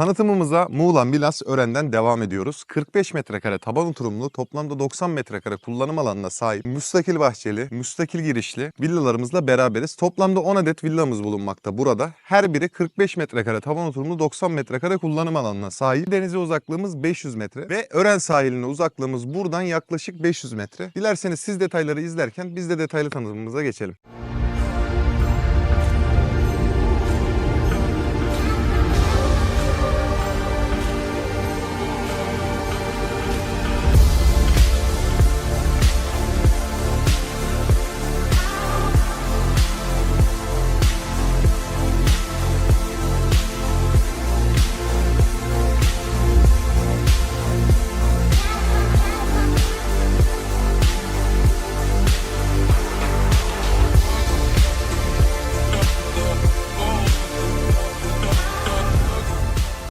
Tanıtımımıza Muğla Milas Ören'den devam ediyoruz. 45 metrekare taban oturumlu, toplamda 90 metrekare kullanım alanına sahip müstakil bahçeli, müstakil girişli villalarımızla beraberiz. Toplamda 10 adet villamız bulunmakta burada. Her biri 45 metrekare taban oturumlu, 90 metrekare kullanım alanına sahip. Denize uzaklığımız 500 metre ve Ören sahiline uzaklığımız buradan yaklaşık 500 metre. Dilerseniz siz detayları izlerken biz de detaylı tanıtımımıza geçelim.